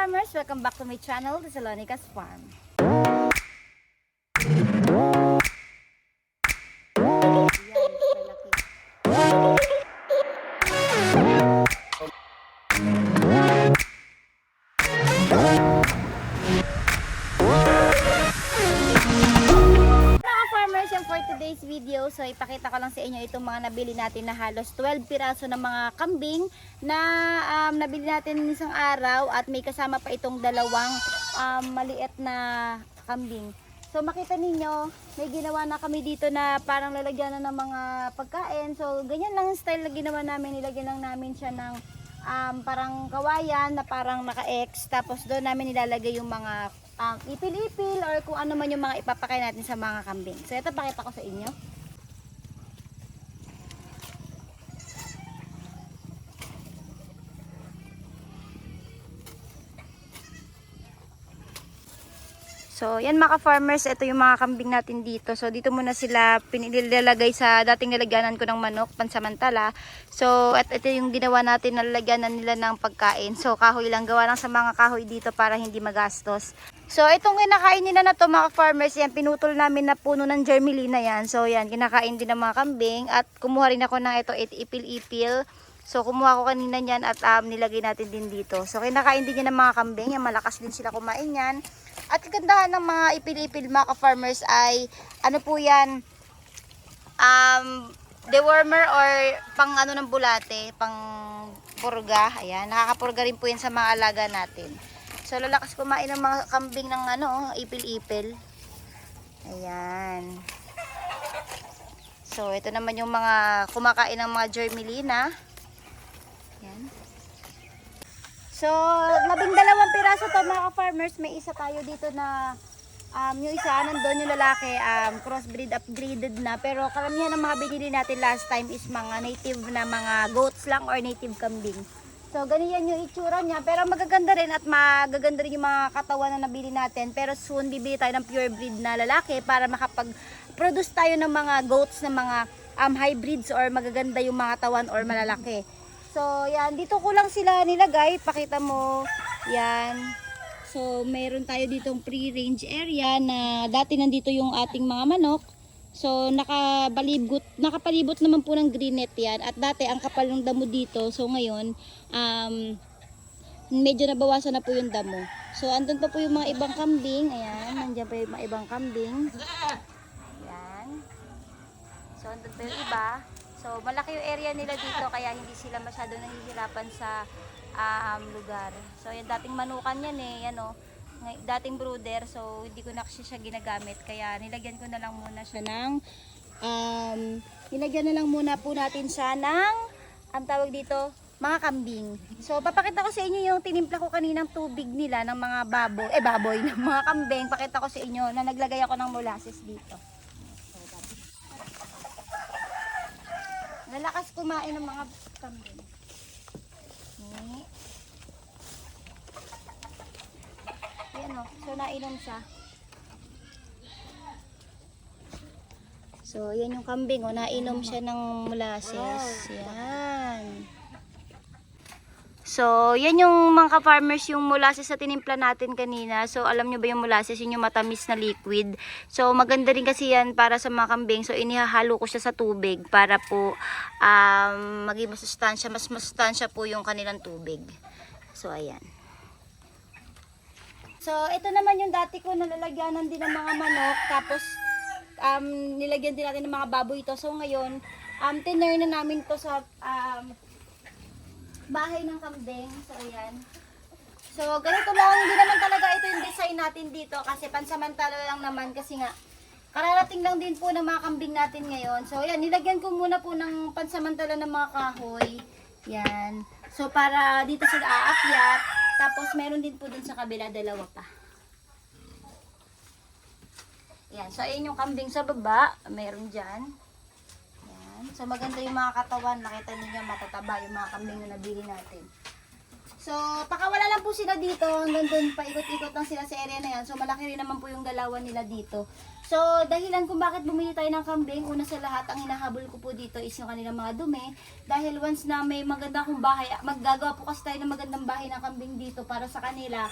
farmers! Welcome back to my channel, Thessalonica's Farm. Today's video, so ipakita ko lang sa inyo itong mga nabili natin na halos 12 piraso ng mga kambing na um, nabili natin isang araw at may kasama pa itong dalawang um, maliit na kambing. So makita ninyo, may ginawa na kami dito na parang lalagyan na ng mga pagkain. So ganyan lang yung style na ginawa namin. Nilagyan lang namin siya ng um, parang kawayan na parang naka-X. Tapos doon namin nilalagay yung mga um, ipil-ipil or kung ano man yung mga ipapakain natin sa mga kambing. So ito pakita ko sa inyo. So, yan mga farmers, ito yung mga kambing natin dito. So, dito muna sila pinilalagay sa dating nilagyanan ko ng manok, pansamantala. So, at ito yung ginawa natin na lalagyanan nila ng pagkain. So, kahoy lang, gawa lang sa mga kahoy dito para hindi magastos. So, itong kinakain nila na to mga farmers, yan, pinutol namin na puno ng germelina yan. So, yan, kinakain din ng mga kambing. At kumuha rin ako ng ito, it- ipil-ipil. So, kumuha ko kanina yan at um, nilagay natin din dito. So, kinakain din yan ng mga kambing. Yan, malakas din sila kumain yan. At kagandahan ng mga ipil-ipil mga farmers ay, ano po yan, um, dewormer or pang ano ng bulate, pang purga. Ayan, nakakapurga rin po yan sa mga alaga natin. So, lalakas kumain ng mga kambing ng ano, ipil-ipil. Ayan. So, ito naman yung mga kumakain ng mga germelina. Ayan. So, labing dalawang piraso to mga farmers. May isa tayo dito na um, yung isa nandun yung lalaki um, crossbreed upgraded na. Pero karamihan ng mga binili natin last time is mga native na mga goats lang or native kambing. So, ganyan yung itsura niya. Pero magaganda rin at magaganda rin yung mga katawan na nabili natin. Pero soon, bibili tayo ng pure breed na lalaki para makapag-produce tayo ng mga goats na mga um, hybrids or magaganda yung mga tawan or malalaki. So, yan. Dito ko lang sila nilagay. Pakita mo. Yan. So, meron tayo ditong free-range area na dati nandito yung ating mga manok. So, nakabalibot, nakapalibot naman po ng green net yan. At dati, ang kapal ng damo dito. So, ngayon, um, medyo nabawasan na po yung damo. So, andun pa po yung mga ibang kambing. Ayan, nandiyan pa yung mga ibang kambing. Ayan. So, andun pa yung iba. So, malaki yung area nila dito kaya hindi sila masyado nahihirapan sa um, lugar. So, yung dating manukan yan eh, yan o. Ngay- Dating brooder, so hindi ko na kasi siya ginagamit. Kaya nilagyan ko na lang muna siya ng, um, nilagyan na lang muna po natin siya ng, ang tawag dito, mga kambing. So, papakita ko sa inyo yung tinimpla ko kaninang tubig nila ng mga baboy, eh baboy, ng mga kambing. Pakita ko sa inyo na naglagay ako ng molasses dito. Lalakas kumain ng mga kambing. Ayan o. So, nainom siya. So, yan yung kambing o. Nainom siya ng molasses. Yan. So, yan yung mga ka-farmers, yung molasses sa tinimpla natin kanina. So, alam nyo ba yung molasses, yun yung matamis na liquid. So, maganda rin kasi yan para sa mga kambing. So, inihahalo ko siya sa tubig para po um, maging masustansya. Mas masustansya po yung kanilang tubig. So, ayan. So, ito naman yung dati ko nalalagyanan din ng mga manok. Tapos, um, nilagyan din natin ng mga baboy ito. So, ngayon, um, tinur na namin to sa um, bahay ng kambing. So, ayan. So, ganito lang. Hindi naman talaga ito yung design natin dito kasi pansamantala lang naman kasi nga kararating lang din po ng mga kambing natin ngayon. So, ayan. Nilagyan ko muna po ng pansamantala ng mga kahoy. Yan. So, para dito sila aakyat. Tapos, meron din po dun sa kabila dalawa pa. Yan. So, ayan yung kambing sa baba. Meron dyan. Yan. So, maganda yung mga katawan. Nakita niyo matataba yung mga kambing na nabili natin. So, pakawala lang po sila dito. Hanggang doon, paikot-ikot lang sila sa area na yan. So, malaki rin naman po yung galawan nila dito. So, dahilan kung bakit bumili tayo ng kambing, una sa lahat, ang hinahabol ko po dito is yung kanilang mga dumi. Dahil once na may maganda akong bahay, maggagawa po kasi tayo ng magandang bahay ng kambing dito para sa kanila.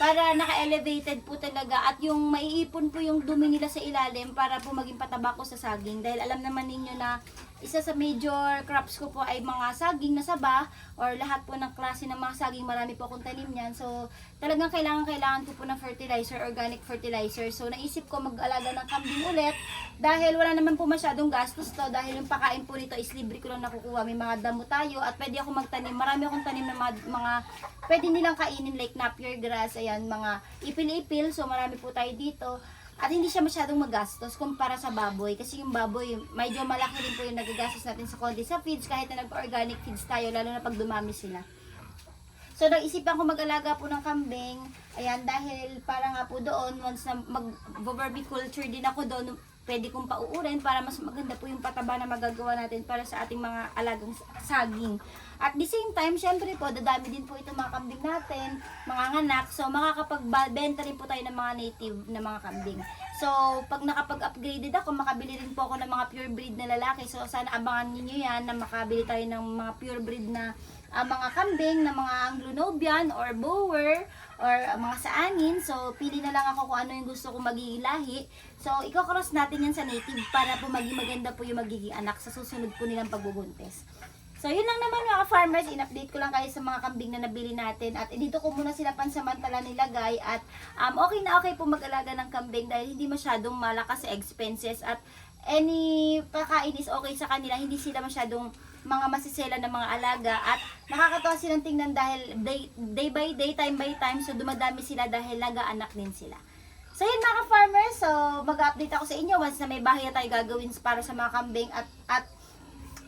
Para naka-elevated po talaga at yung maiipon po yung dumi nila sa ilalim para po maging pataba ko sa saging. Dahil alam naman ninyo na isa sa major crops ko po ay mga saging na saba or lahat po ng klase ng mga saging. Marami po akong tanim niyan. So talagang kailangan kailangan ko po ng fertilizer organic fertilizer. So naisip ko mag-alaga ng kambing ulit dahil wala naman po masyadong gastos to. Dahil yung pakain po nito is libre ko lang nakukuha. May mga damo tayo at pwede ako magtanim. Marami akong tanim ng mga, mga pwede nilang kainin like napier grass. Ayan mga ipil-ipil. So marami po tayo dito at hindi siya masyadong magastos kumpara sa baboy. Kasi yung baboy, medyo malaki rin po yung nagagastos natin sa konti sa feeds kahit na nag-organic feeds tayo, lalo na pag dumami sila. So, nag-isipan ko mag-alaga po ng kambing. Ayan, dahil para nga po doon, once na mag-vermiculture din ako doon, pwede kong pauurin para mas maganda po yung pataba na magagawa natin para sa ating mga alagang saging. At the same time, syempre po, dadami din po itong mga kambing natin, mga nganak. So, makakapagbenta rin po tayo ng mga native na mga kambing. So, pag nakapag-upgraded ako, makabili rin po ako ng mga pure breed na lalaki. So, sana abangan ninyo yan na makabili tayo ng mga pure breed na ah, mga kambing, na mga Anglo-Nubian or Boer or ah, mga saanin. So, pili na lang ako kung ano yung gusto kong magiging. So, iko-cross natin yan sa native para po maging maganda po yung magiging anak sa susunod po nilang pagbubuntis. So, yun lang naman mga farmers. In-update ko lang kayo sa mga kambing na nabili natin. At eh, dito ko muna sila pansamantala nilagay. At um, okay na okay po mag-alaga ng kambing dahil hindi masyadong malakas sa expenses. At any pakain is okay sa kanila. Hindi sila masyadong mga masisela ng mga alaga. At nakakatawa silang tingnan dahil day, day by day, time by time. So, dumadami sila dahil nag-aanak din sila. So yun mga farmers, so mag-update ako sa inyo once na may bahay tayo gagawin para sa mga kambing at at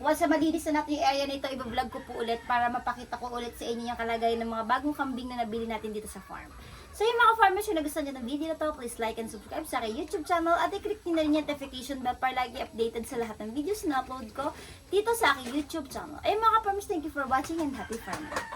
once na malinis na natin yung area nito, i-vlog ko po ulit para mapakita ko ulit sa inyo yung kalagayan ng mga bagong kambing na nabili natin dito sa farm. So yung mga farmers, kung nagustuhan nyo ng video na to, please like and subscribe sa aking YouTube channel at i-click nyo na rin yung notification bell para lagi updated sa lahat ng videos na upload ko dito sa aking YouTube channel. Ay mga farmers, thank you for watching and happy farming!